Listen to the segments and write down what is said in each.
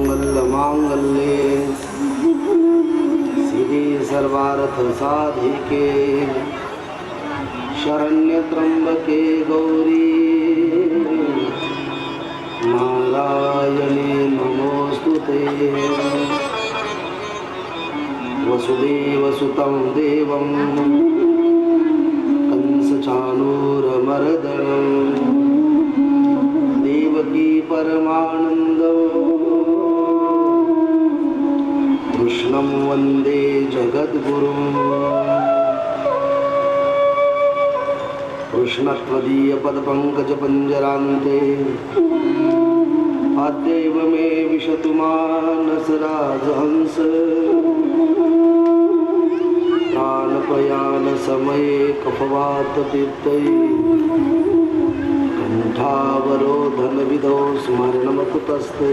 सर्वमङ्गलमाङ्गल्ये शिवे सर्वार्थसाधिके। शरण्यत्र्यम्बके गौरी। नारायणे नमोऽस्तु ते। वसुदेवसुतं देवं। कंसचानूरमर्दनं देवकी परमानन्द। कृष्णं वन्दे जगद्गुरुम् कृष्णत्वदीयपदपङ्कजपञ्जरान्ते अद्यैव मे विशतु मानसराजहंस प्राणप्रयाणसमये कफवाततीर्थै कण्ठावरोधनविधौ स्मरणमकुतस्ते।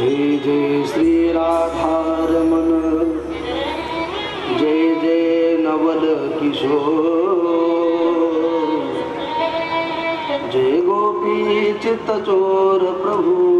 जय जय श्री राधारमण जय जय नवल किशोर। जय गोपी चित्त चोर प्रभु।